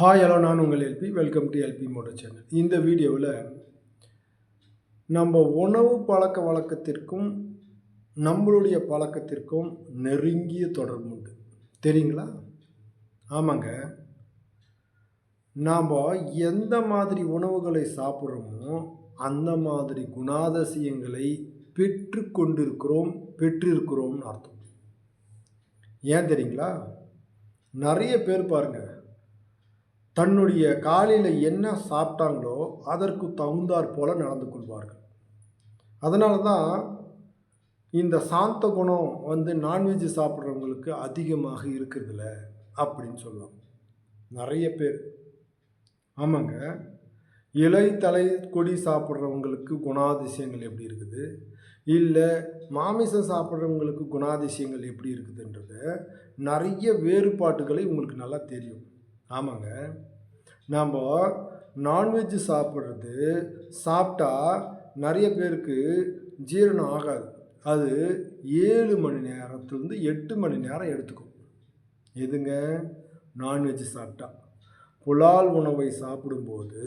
Hi hello நான் உங்கள் L P welcome to L P motor channel இந்த வீடியோவில் நம்ம உணவு பழக்க வழக்கத்திற்கும் நம்மளுடைய பழக்கத்திற்கும் நெருங்கிய தொடர்பு உண்டு. தெரியுங்களா? ஆமாங்க. நாம் எந்த மாதிரி உணவுகளை சாப்பிட்றோமோ அந்த மாதிரி குணாதிசயங்களை பெற்று கொண்டிருக்கிறோம் பெற்றிருக்கிறோம்னு அர்த்தம். ஏன் தெரியுங்களா? நிறைய பேர் பாருங்கள் தன்னுடைய காலையில் என்ன சாப்பிட்டாங்களோ அதற்கு தகுந்தாற் போல நடந்து கொள்வார்கள். அதனால தான் இந்த சாந்த குணம் வந்து நான்வெஜ் சாப்பிட்றவங்களுக்கு அதிகமாக இருக்கிறதுல அப்படின்னு சொல்லலாம். நிறைய பேர். ஆமாங்க. இலை தலை கொடி சாப்பிட்றவங்களுக்கு குணாதிசயங்கள் எப்படி இருக்குது? இல்லை மாமிசம் சாப்பிட்றவங்களுக்கு குணாதிசயங்கள் எப்படி இருக்குதுன்றத நிறைய வேறுபாட்டுகளை உங்களுக்கு நல்லா தெரியும். ஆமாங்க. நாம் நான்வெஜ் சாப்பிட்றது சாப்பிட்டா நிறைய பேருக்கு ஜீரணம் ஆகாது. அது ஏழு மணி நேரத்துலேருந்து எட்டு மணி நேரம் எடுத்துக்கும். எதுங்க? நான்வெஜ் சாப்பிட்டா புலால் உணவை சாப்பிடும்போது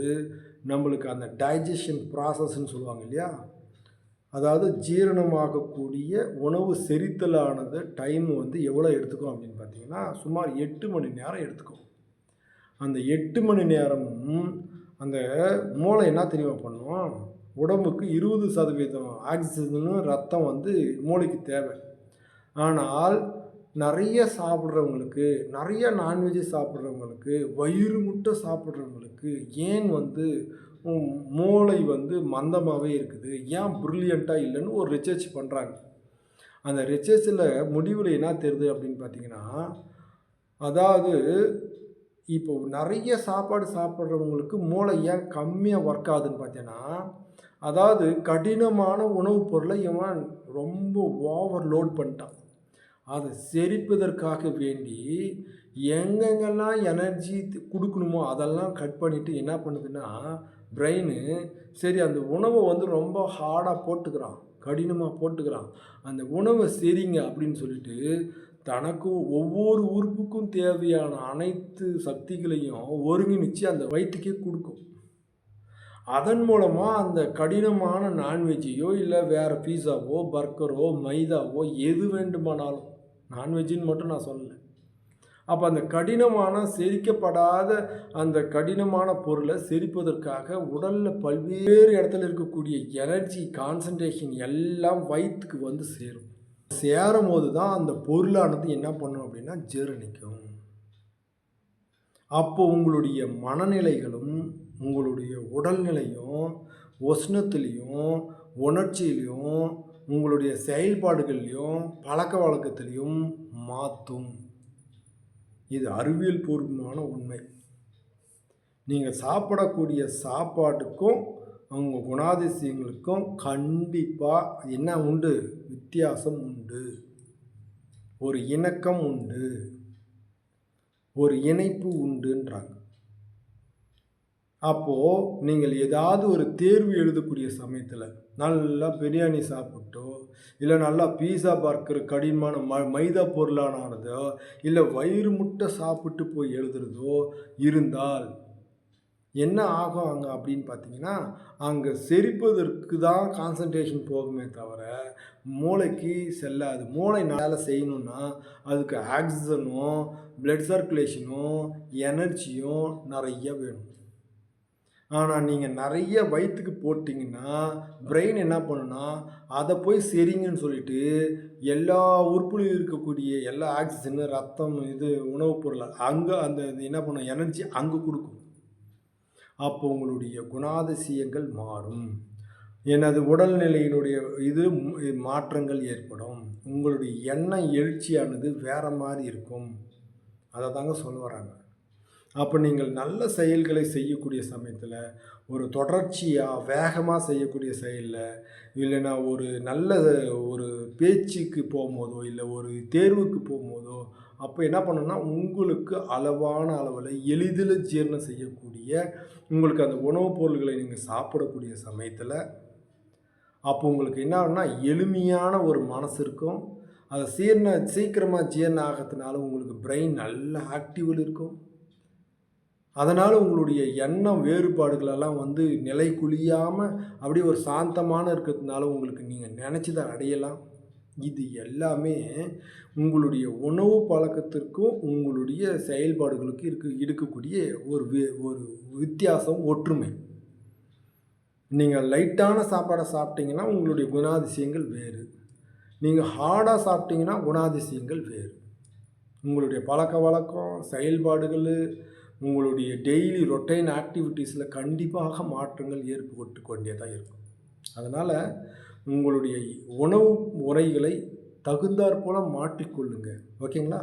நம்மளுக்கு அந்த டைஜஷன் ப்ராசஸ்ன்னு சொல்லுவாங்க இல்லையா? அதாவது ஜீரணமாகக்கூடிய உணவு செரித்தலானது டைம் வந்து எவ்வளோ எடுத்துக்கும் அப்படின்னு பார்த்தீங்கன்னா சுமார் எட்டு மணி நேரம் எடுத்துக்கும். அந்த எட்டு மணி நேரமும் அந்த மூளை என்ன தெரியுமா பண்ணும்? உடம்புக்கு இருபது சதவீதம் ஆக்சிஜனும் ரத்தம் வந்து மூளைக்கு தேவை. ஆனால் நிறைய சாப்பிட்றவங்களுக்கு நிறைய நான்வெஜ் சாப்பிட்றவங்களுக்கு வயிறு முட்டை சாப்பிட்றவங்களுக்கு ஏன் வந்து மூளை வந்து மந்தமாகவே இருக்குது? ஏன் ப்ரில்லியண்ட்டாக இல்லைன்னு ஒரு ரிசர்ச் பண்ணுறாங்க அந்த ரிசர்ச்சில் முடிவில் என்ன தெரியுது அப்படின்னு பார்த்தீங்கன்னா அதாவது இப்போ நிறைய சாப்பாடு சாப்பிட்றவங்களுக்கு மூளை ஏன் கம்மியாக ஒர்க் ஆகுதுன்னு பார்த்தீங்கன்னா அதாவது கடினமான உணவுப் பொருளை இவன் ரொம்ப ஓவர் லோட் பண்ணிட்டான். அதை செரிப்பதற்காக வேண்டி எங்கெங்கெல்லாம் எனர்ஜி கொடுக்கணுமோ அதெல்லாம் கட் பண்ணிவிட்டு என்ன பண்ணுதுன்னா பிரெயின் சரி அந்த உணவை வந்து ரொம்ப ஹார்டாக போட்டுக்கிறான் கடினமாக போட்டுக்கிறான். அந்த உணவை சரிங்க அப்படின்னு சொல்லிட்டு தனக்கும் ஒவ்வொரு உறுப்புக்கும் தேவையான அனைத்து சக்திகளையும் ஒருங்கிணைச்சு அந்த வயிற்றுக்கே கொடுக்கும். அதன் மூலமாக அந்த கடினமான நான்வெஜ்ஜையோ இல்லை வேறு பீஸாவோ பர்கரோ மைதாவோ எது வேண்டுமானாலும் நான்வெஜ்ஜின்னு மட்டும் நான் சொல்லலை. அப்போ அந்த கடினமான செரிக்கப்படாத அந்த கடினமான பொருளை செரிப்பதற்காக உடலில் பல்வேறு இடத்துல இருக்கக்கூடிய எனர்ஜி கான்சன்ட்ரேஷன் எல்லாம் வயிற்றுக்கு வந்து சேரும். சேரும் போது தான் அந்த பொருளானது என்ன பண்ணும் அப்படின்னா ஜீரணிக்கும். அப்போ உங்களுடைய மனநிலைகளும் உங்களுடைய உடல்நிலையும் உஷ்ணத்துலேயும் உணர்ச்சியிலையும் உங்களுடைய செயல்பாடுகள்லையும் பழக்க வழக்கத்திலையும் மாற்றும் இது அறிவியல் பூர்வமான உண்மை. நீங்கள் சாப்பிடக்கூடிய சாப்பாட்டுக்கும் அவங்க குணாதிசயங்களுக்கும் கண்டிப்பாக என்ன உண்டு? வித்தியாசம் உண்டு. ஒரு இணக்கம் உண்டு. ஒரு இணைப்பு உண்டுன்றாங்க. அப்போது நீங்கள் ஏதாவது ஒரு தேர்வு எழுதக்கூடிய சமயத்தில் நல்லா பிரியாணி சாப்பிட்டோ இல்லை நல்லா பீஸா பார்க்குற கடினமான ம மைதா பொருளானதோ இல்லை வயிறு முட்டை சாப்பிட்டு போய் எழுதுறதோ இருந்தால் என்ன ஆகும் அங்கே அப்படின்னு பார்த்தீங்கன்னா அங்கே செரிப்பதற்கு தான் கான்சன்ட்ரேஷன் போகுமே தவிர மூளைக்கு செல்லாது. மூளை வேலை செய்யணுன்னா அதுக்கு ஆக்சிஜனும் பிளட் சர்க்குலேஷனும் எனர்ஜியும் நிறைய வேணும். ஆனால் நீங்கள் நிறைய வயிற்றுக்கு போட்டிங்கன்னா பிரெயின் என்ன பண்ணுன்னா அதை போய் சரிங்கன்னு சொல்லிட்டு எல்லா உறுப்புலையும் இருக்கக்கூடிய எல்லா ஆக்சிஜனு ரத்தம் இது உணவுப் பொருள் அங்கே அந்த இது என்ன பண்ணும் எனர்ஜி அங்கே கொடுக்கும். அப்போ உங்களுடைய குணாதிசயங்கள் மாறும். எனது உடல்நிலையினுடைய இது மாற்றங்கள் ஏற்படும். உங்களுடைய எண்ண எழுச்சியானது வேறு மாதிரி இருக்கும். அதை தாங்க சொல்ல வராங்க. அப்போ நீங்கள் நல்ல செயல்களை செய்யக்கூடிய சமயத்தில் ஒரு தொடர்ச்சியாக வேகமாக செய்யக்கூடிய செயலில் இல்லைன்னா ஒரு நல்ல ஒரு பேச்சுக்கு போகும்போதோ இல்லை ஒரு தேர்வுக்கு போகும்போதோ அப்போ என்ன பண்ணணும்னா உங்களுக்கு அளவான அளவில் எளிதில் ஜீரணம் செய்யக்கூடிய உங்களுக்கு அந்த உணவுப் பொருள்களை நீங்கள் சாப்பிடக்கூடிய சமயத்தில் அப்போ உங்களுக்கு என்ன ஆகும்னா எளிமையான ஒரு மனசு இருக்கும். அதை சீர்ண சீக்கிரமாக ஜீரணம் ஆகிறதுனால உங்களுக்கு பிரெயின் நல்ல ஆக்டிவில் இருக்கும். அதனால் உங்களுடைய எண்ணம் வேறுபாடுகளெல்லாம் வந்து நிலை குழியாமல் அப்படியே ஒரு சாந்தமான இருக்கிறதுனால உங்களுக்கு நீங்கள் நினச்சதை அடையலாம். இது எல்லாமே உங்களுடைய உணவு பழக்கத்திற்கும் உங்களுடைய செயல்பாடுகளுக்கும் இருக்கு இருக்கக்கூடிய ஒரு வி- ஒரு வித்தியாசம் ஒற்றுமை. நீங்கள் லைட்டான சாப்பாடை சாப்பிட்டீங்கன்னா உங்களுடைய குணாதிசயங்கள் வேறு. நீங்கள் ஹார்டாக சாப்பிட்டீங்கன்னா குணாதிசயங்கள் வேறு. உங்களுடைய பழக்க வழக்கம் செயல்பாடுகள் உங்களுடைய டெய்லி ரொட்டைன் ஆக்டிவிட்டீஸில் கண்டிப்பாக மாற்றங்கள் ஏற்பட்டு கொண்டே தான் இருக்கும். அதனால் உங்களுடைய உணவு முறைகளை தகுந்தாற்போல் மாற்றிக்கொள்ளுங்கள் ஓகேங்களா?